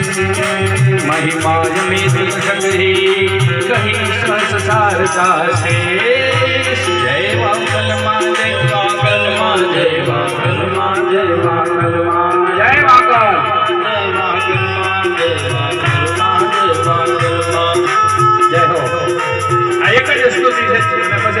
महिमा मेरी छतरी कहीं संसार का से जय वाकल माँ, जय वाकल माँ, जय वाकल माँ, जय वाकल माँ, जय वाकल जय माँ जय माँ जय माँ। जय हो। एक જ સ્તુતિ છે અને પછી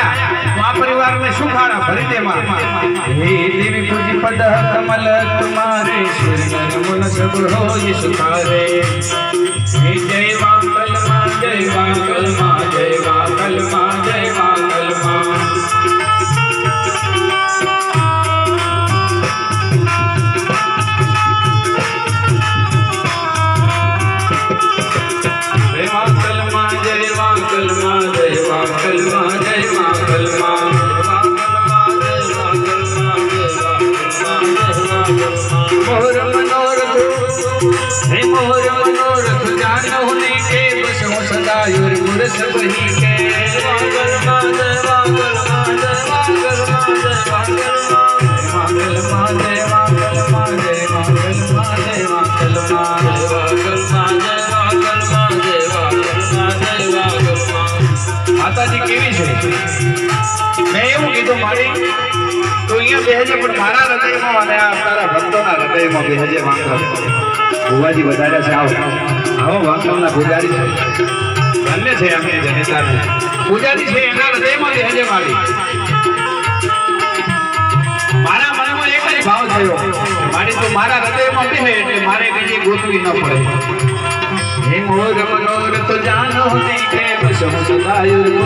અમે આયા હું આ સુખાડા ભરી દે હે દેવી પૂજી પદ કમલ તુમારે મુન સબ હોય સુખારે હે જય વાંકલમાં, જય વાંકલમાં, જય વાંકલમાં, જય વાંકલમાં. मोर मनोरथ हे मोर मनोरथ जान होने के बस हो सदा युर पुरुष बही के માતાજી કેવી છે? મેં એવું કીધું, મારી, તો અહીંયા બેહજે, પણ મારા હૃદયમાં અને આ તારા ભક્તોના હૃદયમાં બેહજે વાંકલ ભુવાજી વધારે છે, આવો. આવો વાંકલના પૂજારી છે. ધન્ય છે અમે જનેતાને. પૂજારી છે, એના હૃદયમાં બેહજે મારી. મારા મનમાં એક જ ભાવ થયો. મારી તો મારા હૃદયમાં બેહે, એટલે મારે કઈ ગોતવી ન પડે. দেখে বসে বসে গায়ে